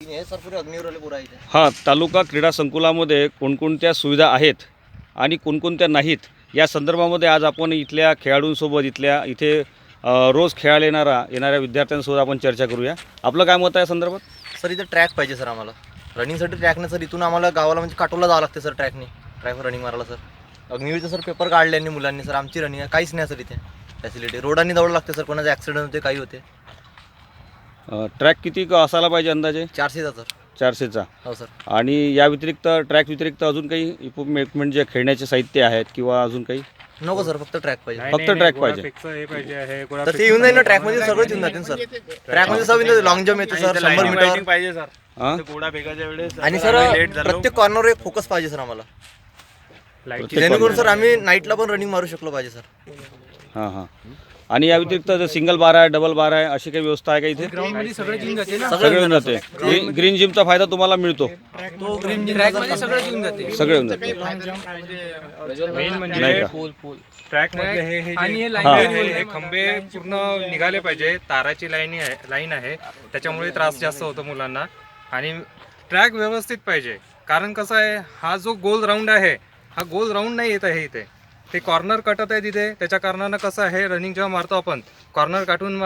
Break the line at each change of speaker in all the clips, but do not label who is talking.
हे सर
हा तालुका क्रीडा संकुलामध्ये कोणकोणत्या सुविधा आहेत आणि कोणकोणत्या नाहीत? या संदर्भामध्ये आज आपण इथल्या खेळाडूंसोबत इथल्या इथे रोज खेळायला येणारा येणाऱ्या विद्यार्थ्यांसोबत आपण चर्चा करूया. आपलं काय मत आहे संदर्भात?
सर इथं ट्रॅक पाहिजे सर आम्हाला. रनिंगसाठी ट्रॅक नाही सर. इथून आम्हाला गावाला म्हणजे काटोला जावं लागते सर ट्रॅकने ट्रॅकवर रनिंग मारायला सर. अग्निवीरचं सर पेपर काढले मुलांनी सर. आमची रनिंग आहे. काहीच नाही सर इथे फॅसिलिटी रोडांनी दौड लागते सर. कोणाचं ॲक्सिडेंट होते काही होते
ट्रॅक किती क- असायला पाहिजे अंदाजे?
चारशेचा सर.
चारशेचा.
हो सर.
आणि या व्यतिरिक्त ट्रॅक व्यतिरिक्त अजून काही इक्विपमेंट जे खेळण्याचे साहित्य आहेत किंवा अजून काही?
नको सर. फक्त ट्रॅक पाहिजे.
फक्त ट्रॅक पाहिजे.
हे पाहिजे आहे
तर ते येऊन जाईल ना ट्रॅकमध्ये सगळंच येऊन जाते सर. ट्रॅकमध्ये सब येऊन लॉंग जम्प येते सर. शंभर मीटर
पाहिजे सर.
हां?
गोडा भेगाच्या वेळेस
आणि सर प्रत्येक कॉर्नर एक फोकस पाहिजे सर आम्हाला. जेणेकरून सर आम्ही नाईटला पण रनिंग मारू शकलो पाहिजे सर.
हां हां. आणि या व्यतिरिक्त जर सिंगल बार आहे डबल बार आहे अशी काही व्यवस्था आहे का इथे? सगळे येऊन जाते ग्रीन- ग्रीन जिमचा फायदा तुम्हाला मिळतो.
तो ग्रीन
सगळे येऊन जाते.
मेन म्हणजे
नाही का?
ट्रॅक मधले हे हे
आणि
जे
हे.
हा.
हे खंबे पूर्ण निघाले पाहिजे. ताराची लाईन आहे लाईन आहे. त्याच्यामुळे त्रास जास्त होतो मुलांना. आणि ट्रॅक व्यवस्थित पाहिजे. कारण कसं आहे हा जो गोल राऊंड आहे हा गोल राऊंड नाही येत आहे इथे. ते कॉर्नर कटत आहे तिथे. त्याच्या कारणानं कसं आहे रनिंग जेव्हा मारतो आपण कॉर्नर काटून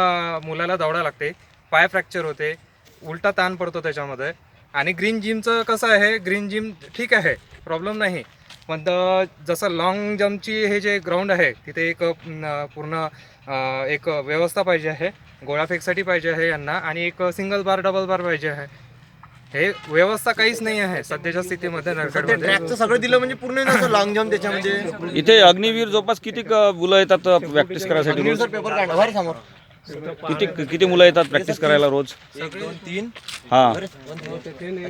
मुलाला दौडा लागते पाय फ्रॅक्चर होते उलटा ताण पडतो त्याच्यामध्ये. आणि ग्रीन जिमचं कसं आहे ग्रीन जिम ठीक आहे प्रॉब्लेम नाही. पण जसं लॉंग जम्पची हे जे ग्राउंड आहे तिथे एक पूर्ण एक व्यवस्था पाहिजे आहे गोळाफेकसाठी पाहिजे आहे यांना. आणि एक सिंगल बार डबल बार पाहिजे आहे. हे व्यवस्था काहीच नाही आहे. सध्याच्या स्थितीमध्ये
ते
नरखेडमध्ये
ट्रॅकचं सगळं दिलं म्हणजे पूर्ण लॉंग जम्प त्याच्यामध्ये.
इथे अग्निवीर जवळपास किती क- मुलं येतात प्रॅक्टिस करायसाठी रोज?
पेपर समोर.
किती किती मुलं येतात प्रॅक्टिस करायला रोज?
एक दोन तीन.
हां.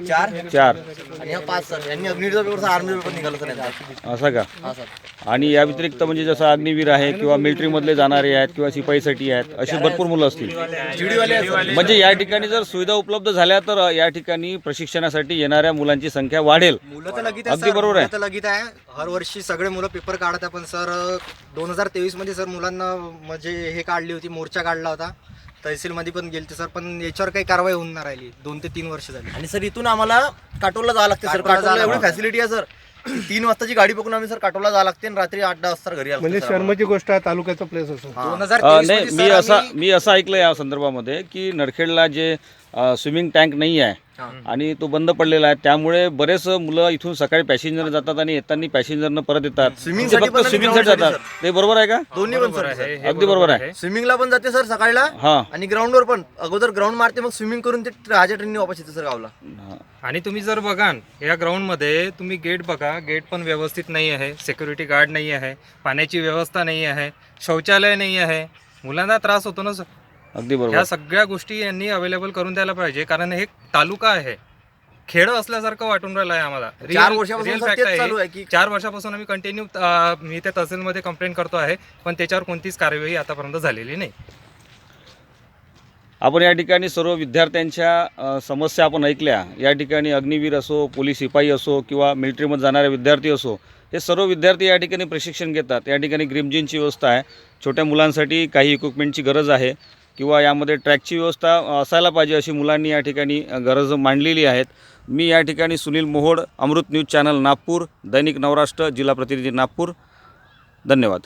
चार.
चार.
आणि हा पाच सर. यांनी अग्निवीरचा पेपर आर्मी पेपर निघाला सर यांचा.
असं का?
हा सर.
आणि या व्यतिरिक्त म्हणजे जसं अग्निवीर आहे किंवा मिलिटरीमधले जाणारे आहेत किंवा शिपाईसाठी आहेत अशी भरपूर मुलं असतील.
सर.
म्हणजे या ठिकाणी जर सुविधा उपलब्ध झाल्या तर या ठिकाणी प्रशिक्षणासाठी येणाऱ्या मुलांची संख्या वाढेल.
मुलं तर लगीत
अगदी बरोबर आहे.
मुलं तर लगीत आहे. हर वर्षी सगळे मुलं पेपर काढत आहे पण सर दोन हजार तेवीसमध्ये सर मुलांना म्हणजे हे काढली होती मोर्चा काढला होता. तहसीलमध्ये पण गेलते सर पण याच्यावर काही कारवाई होऊन नाही राहिली. दोन ते तीन वर्ष झाली.
आणि सर इथून आम्हाला काटोलला जावं लागते सर.
काटोलला
काटोलला
जावं
एवढी फॅसिलिटी आहे सर. तीन वाजताची गाडी पकडून आम्ही सर काटोलला जावं लागते आणि रात्री आठ दहा वाजता घरी आलो
म्हणजे शर्माची गोष्ट आहे तालुक्याचा प्लेस असो.
दोन हजार
अ,
तेवीस
नाही
मध्ये
मी
सर
असा
आम्ही-
मी असं ऐकलं या संदर्भामध्ये की नरखेडला जे स्विमिंग टँक नाही आहे. आणि तो बंद पडलेला आहे. त्यामुळे बरेच मुलं इथून सकाळी पॅसेंजर जातात आणि येताना पॅसेंजरनं परत येतात. ते
साठी
फक्त स्विमिंगसाठी जातात. ते बरोबर आहे का?
दोन्ही पण सर.
अगदी बरोबर आहे.
स्विमिंगला पण जाते सर सकाळला.
हां.
आणि ग्राउंडवर पण. अगोदर ग्राउंड मारते मग स्विमिंग करून ते राजा ट्रेनने वापस येते सर गावला.
हां.
आणि तुम्ही जर बघाल या ग्राउंडमध्ये तुम्ही गेट बघा. गेट पण व्यवस्थित नाही आहे. सिक्युरिटी गार्ड नाही आहे. पाण्याची व्यवस्था नाही आहे. शौचालय नाही आहे. मुलांना त्रास होतो ना सर.
अगदी बरोबर.
ह्या सगळ्या गोष्टी यांनी अवेलेबल करून द्यायला पाहिजे. कारण हे तालुका आहे. खेड असल्यासारखं वाटून राहिलं आहे आम्हाला.
चार वर्षापासून
real
सर
fact
तेच
आहे
चालू
हे.
आहे की
चार वर्षापासून आम्ही कंटिन्यू मी त्या तहसीलमध्ये कंप्लेंट करतो आहे. पण त्याच्यावर कोणतीच कार्यवाही आतापर्यंत झालेली नाही.
आपण या ठिकाणी सर्व विद्यार्थ्यांच्या अ, समस्या आपण ऐकल्या. या ठिकाणी अग्निवीर असो पोलीस शिपाई असो किंवा मिलिटरीमध्ये जाणारे विद्यार्थी असो हे सर्व विद्यार्थी या ठिकाणी प्रशिक्षण घेतात. या ठिकाणी ग्रीमजिनची व्यवस्था आहे. छोट्या मुलांसाठी काही इक्विपमेंटची गरज आहे. किंवा यामध्ये ट्रॅकची व्यवस्था असायला पाहिजे अशी मुलांनी या ठिकाणी गरज मांडलेली आहेत. मी या ठिकाणी सुनील मोहोड अमृत न्यूज चॅनल नागपूर दैनिक नवराष्ट्र जिल्हा प्रतिनिधी नागपूर. धन्यवाद.